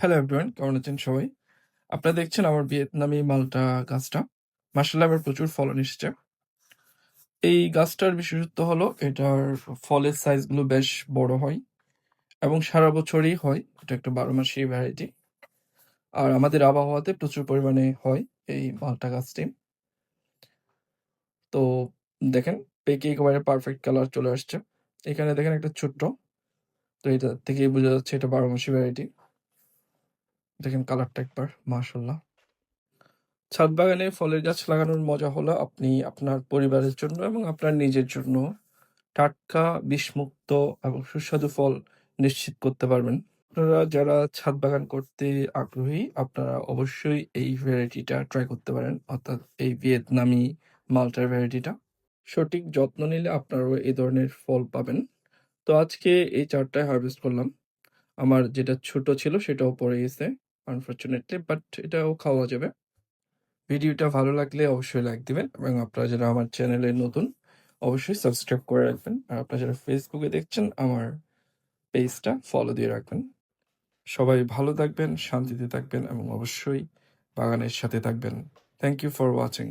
Hello everyone কেমন আছেন সবাই? আপনারা দেখছেন আমার ভিয়েতনামি মালটা গাছটা। মার্শাল্লাহ আমার প্রচুর ফলন এসেছে। এই গাছটার বিশেষত্ব হলো, এটার ফলের সাইজগুলো বেশ বড় হয় এবং সারা বছরই হয়। এটা একটা বারো মাসি ভ্যারাইটি আর আমাদের আবহাওয়াতে প্রচুর পরিমাণে হয় এই মালটা গাছটি। তো দেখেন, পেকে একেবারে পারফেক্ট কালার চলে আসছে। এখানে দেখেন একটা ছোট্ট। তো এটা থেকেই বোঝা যাচ্ছে এটা বারো মাসি ভ্যারাইটি দেখেন কালারটা একবার মাশাল্লাহ ছাদ বাগানে ফলের গাছ লাগানোর মজা হলো আপনি আপনার পরিবারের জন্য এবং আপনার নিজের জন্য। টাটকা, বিষমুক্ত এবং সুস্বাদু ফল নিশ্চিত করতে পারবেন। আপনারা যারা ছাদ বাগান করতে আগ্রহী, আপনারা অবশ্যই এই ভ্যারাইটিটা ট্রাই করতে পারেন, অর্থাৎ এই ভিয়েতনামি মাল্টার ভ্যারাইটিটা। সঠিক যত্ন নিলে আপনারাও এই ধরনের ফল পাবেন। তো আজকে এই চারটায় হারভেস্ট করলাম। আমার যেটা ছোট ছিল সেটাও পড়ে গেছে। আনফরচুনেটলি বাট এটাও খাওয়া যাবে। ভিডিওটা ভালো লাগলে অবশ্যই লাইক দিবেন এবং আপনারা যারা আমার চ্যানেলে নতুন, অবশ্যই সাবস্ক্রাইব করে রাখবেন। আর আপনারা যারা ফেসবুকে দেখছেন, আমার পেজটা ফলো দিয়ে রাখবেন। সবাই ভালো থাকবেন, শান্তিতে থাকবেন এবং অবশ্যই বাগানের সাথে থাকবেন। Thank you for watching